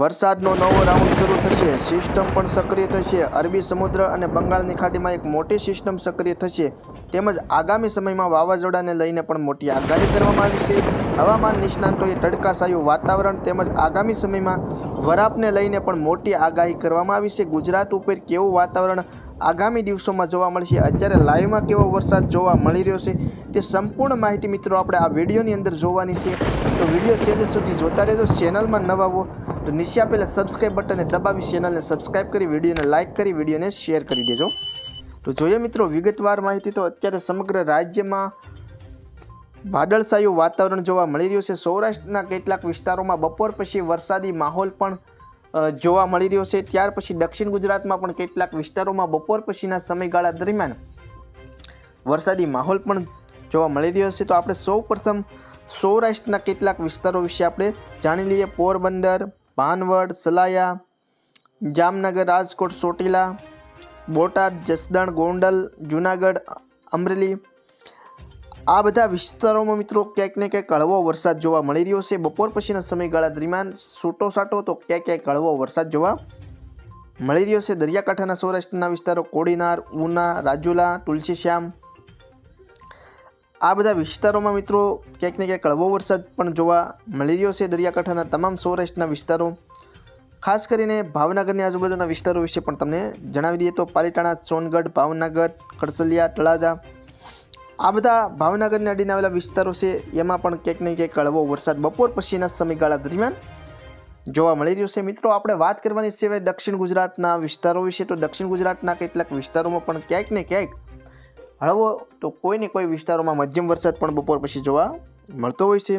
વરસાદનો નવો રાઉન્ડ શરૂ થશે. સિસ્ટમ પણ સક્રિય થશે. અરબી સમુદ્ર અને બંગાળની ખાડીમાં એક મોટી સિસ્ટમ સક્રિય થશે. તેમજ આગામી સમયમાં વાવાઝોડાને લઈને પણ મોટી આગાહી કરવામાં આવી છે. હવામાન નિષ્ણાંતોએ તડકાશાયું વાતાવરણ તેમજ આગામી સમયમાં વરાપને લઈને પણ મોટી આગાહી કરવામાં આવી છે. ગુજરાત ઉપર કેવું વાતાવરણ આગામી દિવસોમાં જોવા મળશે? અત્યારે લાઈવમાં કેવો વરસાદ જોવા મળી રહ્યો છે તે સંપૂર્ણ માહિતી મિત્રો આપણે આ વિડીયોની અંદર જોવાની છે. તો વીડિયો છેલ્લે સુધી જોતા રહેજો. ચેનલમાં નવા હો તો નીચે આપેલા સબસ્ક્રાઈબ બટનને દબાવી ચેનલને સબસ્ક્રાઈબ કરી વિડીયોને લાઇક કરી વિડીયોને શેર કરી દેજો. તો જોઈએ મિત્રો, વિગતવાર માહિતી તો અત્યારે સમગ્ર રાજ્યમાં વાદળછાયું વાતાવરણ જોવા મળી રહ્યું છે. સૌરાષ્ટ્રના કેટલાક વિસ્તારોમાં બપોર પછી વરસાદી માહોલ પણ જોવા મળી રહ્યો છે. ત્યાર પછી દક્ષિણ ગુજરાતમાં પણ કેટલાક વિસ્તારોમાં બપોર પછીના સમયગાળા દરમિયાન વરસાદી માહોલ પણ જોવા મળી રહ્યો છે. તો આપણે સૌ પ્રથમ સૌરાષ્ટ્રના કેટલાક વિસ્તારો વિશે આપણે જાણી લઈએ. પોરબંદર ભાનવડ સલાયા, જામનગર, રાજકોટ, ચોટીલા, બોટાદ, જસદણ, ગોંડલ, જુનાગઢ, અમરેલી. આ બધા વિસ્તારોમાં મિત્રો ક્યાંક ને ક્યાંક હળવો વરસાદ જોવા મળી રહ્યો છે. બપોર પછીના સમયગાળા દરમિયાન છૂટો સાટો તો ક્યાંક ક્યાંક હળવો વરસાદ જોવા મળી રહ્યો છે. દરિયાકાંઠાના સૌરાષ્ટ્રના વિસ્તારો કોડીનાર, ઉના, રાજુલા તુલસીશ્યામ આ બધા વિસ્તારોમાં મિત્રો ક્યાંક ને ક્યાંક હળવો વરસાદ પણ જોવા મળી રહ્યો છે. દરિયાકાંઠાના તમામ સૌરાષ્ટ્રના વિસ્તારો, ખાસ કરીને ભાવનગરની આજુબાજુના વિસ્તારો વિશે પણ તમને જણાવી દઈએ તો પાલીતાણા, સોનગઢ, ભાવનગર કડસલિયા તળાજા, આ બધા ભાવનગરની અડીને આવેલા વિસ્તારો છે. એમાં પણ ક્યાંક ને ક્યાંક હળવો વરસાદ બપોર પછીના સમયગાળા દરમિયાન જોવા મળી રહ્યો છે. મિત્રો, આપણે વાત કરવાની સિવાય દક્ષિણ ગુજરાતના વિસ્તારો વિશે. તો દક્ષિણ ગુજરાતના કેટલાક વિસ્તારોમાં પણ ક્યાંક ને ક્યાંક હળવો તો કોઈને કોઈ વિસ્તારોમાં મધ્યમ વરસાદ પણ બપોર પછી જોવા મળતો હોય છે.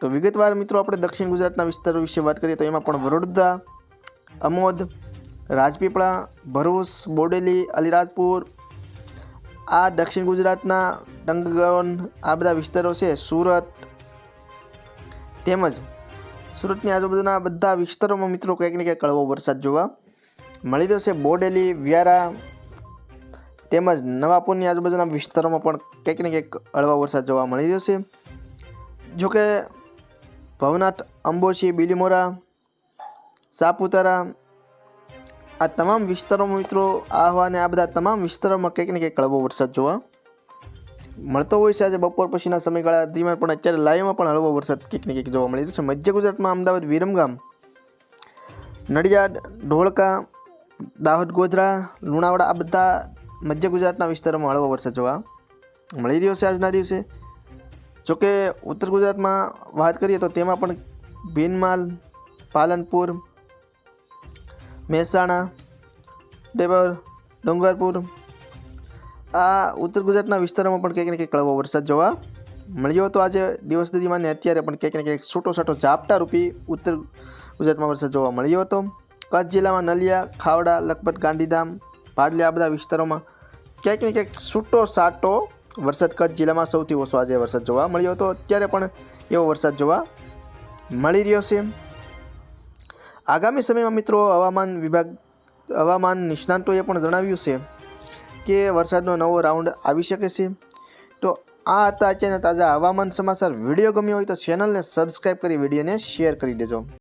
તો વિગતવાર મિત્રો આપણે દક્ષિણ ગુજરાતના વિસ્તારો વિશે વાત કરીએ તો એમાં પણ વડોદરા, અમોદ, રાજપીપળા, ભરૂચ, બોડેલી, અલીરાજપુર, આ દક્ષિણ ગુજરાતના ડંગગન આ બધા વિસ્તારો છે, સુરત તેમજ સુરતની આજુબાજુના બધા વિસ્તારોમાં મિત્રો કંઈક ને કંઈક કળવો વરસાદ જોવા મળી રહ્યો છે. બોડેલી, વ્યારા તેમજ નવાપુરની આજુબાજુના વિસ્તારોમાં પણ કંઈક ને કંઈક હળવા વરસાદ જોવા મળી રહ્યો છે. જોકે ભવનાથ, અંબોશી, બીલીમોરા, સાપુતારા આ તમામ વિસ્તારોમાં મિત્રો આહવા અને આ બધા તમામ વિસ્તારોમાં કંઈક ને કંઈક હળવો વરસાદ જોવા મળતો હોય છે. આજે બપોર પછીના સમયગાળા દરમિયાન પણ અત્યારે લાઈવમાં પણ હળવો વરસાદ કંઈક ને કંઈક જોવા મળી રહ્યો છે. મધ્ય ગુજરાતમાં અમદાવાદ, વિરમગામ, નડિયાદ ઢોળકા દાહોદ ગોધરા, લુણાવાડા આ બધા મધ્ય ગુજરાતના વિસ્તારોમાં હળવો વરસાદ જોવા મળી રહ્યો છે આજના દિવસે. જોકે ઉત્તર ગુજરાતમાં વાત કરીએ તો તેમાં પણ ભીનમાલ, પાલનપુર, મહેસાણા, ડેબર, ડુંગરપુર, આ ઉત્તર ગુજરાતના વિસ્તારોમાં પણ ક્યાંક ને ક્યાંક હળવો વરસાદ જોવા મળ્યો હતો. આજે દિવસ દરમિયાન અત્યારે પણ ક્યાંક ને ક્યાંક છૂટો છાટો ઝાપટા રૂપી ઉત્તર ગુજરાતમાં વરસાદ જોવા મળ્યો હતો. કચ્છ જિલ્લામાં નલિયા, ખાવડા, લખપત, ગાંધીધામ પાડલી આ બધા વિસ્તારોમાં. ક્યાંક ને ક્યાંક છૂટો સાટો વરસાદ કચ્છ જિલ્લામાં સૌથી ઓછો આજે વરસાદ જોવા મળ્યો હતો. અત્યારે પણ એવો વરસાદ જોવા મળી રહ્યો છે. આગામી સમયમાં મિત્રો હવામાન વિભાગ, હવામાન નિષ્ણાંતોએ પણ જણાવ્યું છે કે વરસાદનો નવો રાઉન્ડ આવી શકે છે. તો આ હતા અત્યારના તાજા હવામાન સમાચાર. વીડિયો ગમ્યો હોય તો ચેનલને સબસ્ક્રાઈબ કરી, વિડીયોને શેર કરી દેજો.